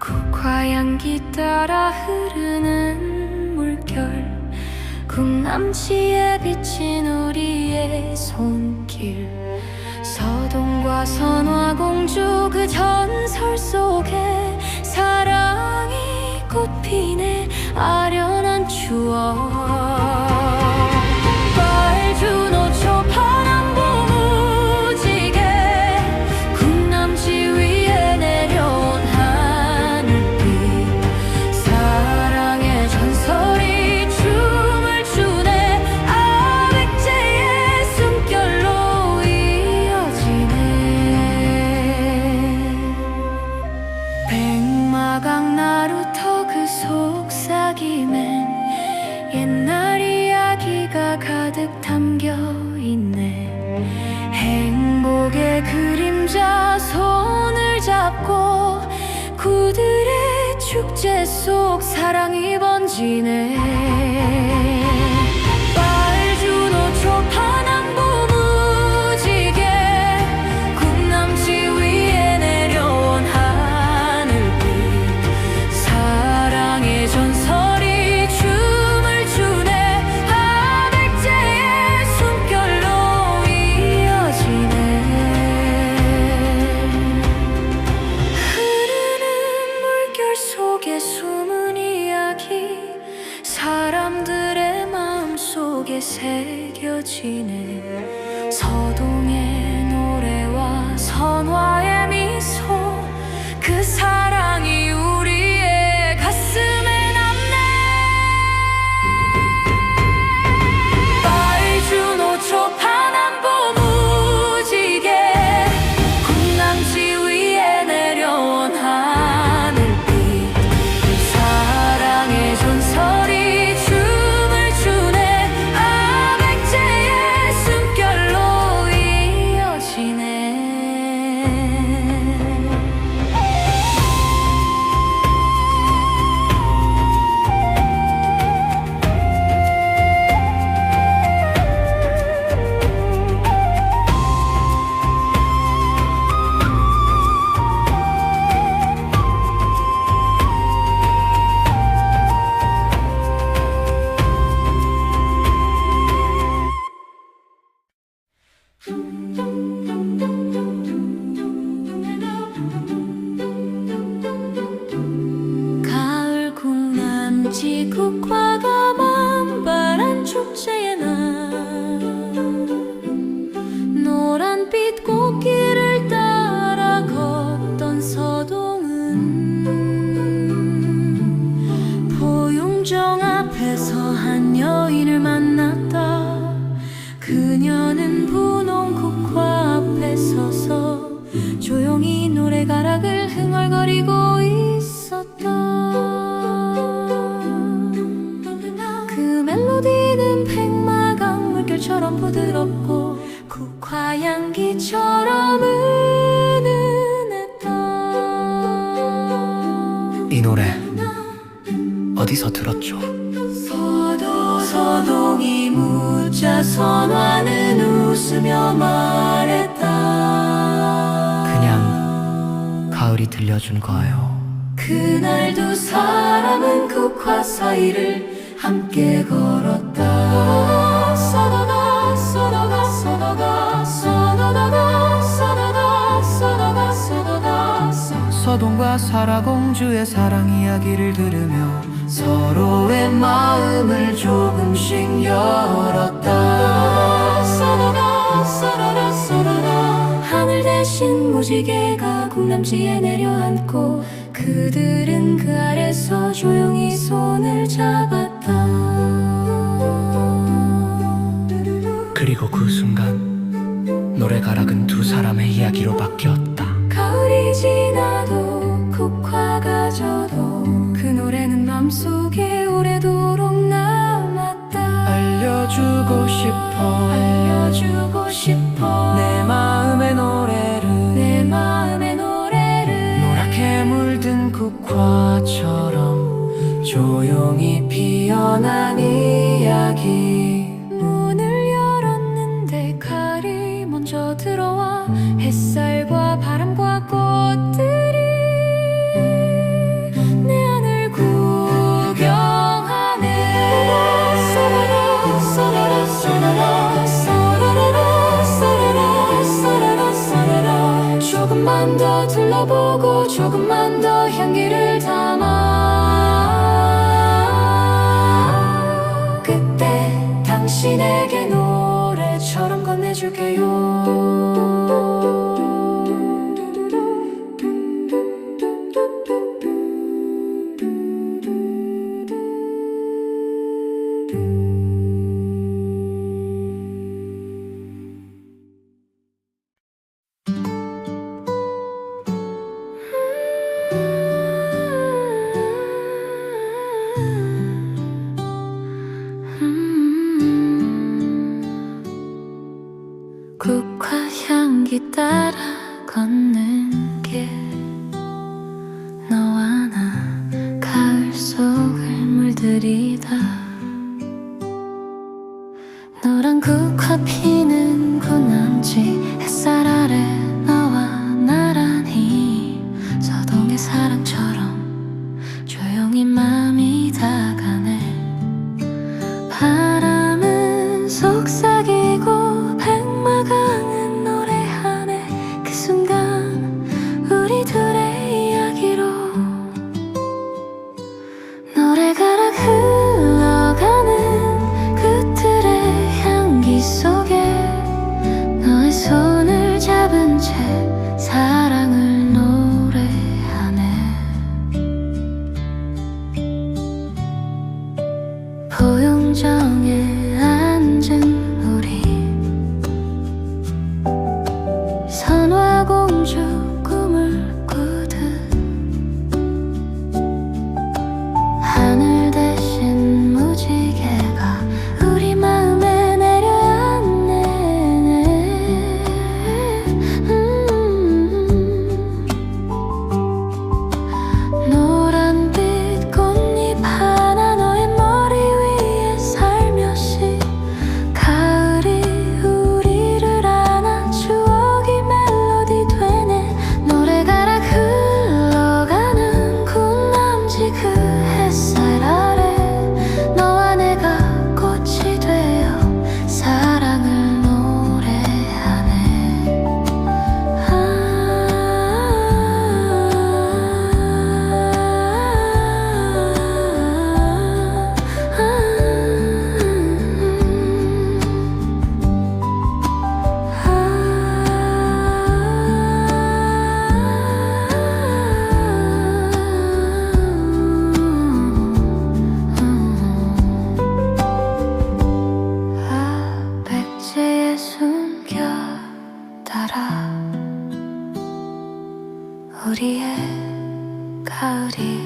국화향기 따라 흐르는 물결 궁남지에 비친 우리의 선화공주 그 전설 속 백마강 나루터 그 속삭임엔 옛날 이야기가 가득 담겨 있네. 행복의 그림자 손을 잡고 구들의 축제 속 사랑이 번지네 마음속에 새겨지네. 서동의 노래와 선화의 가락을 흥얼거리고 있었다 그 멜로디는 백마강 물결처럼 부드럽고 국화 향기처럼 은은했다 이 노래 어디서 들었죠? 서도 서동이 묻자 선화는 웃으며 말했다 들려준 거예요. 그날 두 사람은 국화 사이를 함께 걸었다 써다가 써다가 써다가 써다가 써다가 써다가 써다가 써 서동과 사라공주의 사랑 이야기를 들으며 서로의 마음을 조금씩 열었 무지개가 궁남지에 내려앉고 그들은 그 아래서 조용히 손을 잡았다. 그리고 그 순간 노래가락은 두 사람의 이야기로 바뀌었다. 가을이 지나도 국화가 져도 그 노래는 맘속에 오래도록 남았다. 알려주고 싶어. 알려주고 싶어 조금만 더 둘러보고 조금만 더 향기를 담아. 그때 당신에게 노래처럼 건네줄게요. 따라 걷는 길 너와 나 가을 속을 물들이다. 노란 국화 피는 군함지 햇살 아래 너와 나란히 서동의 사랑처럼 알아 우리의 가을이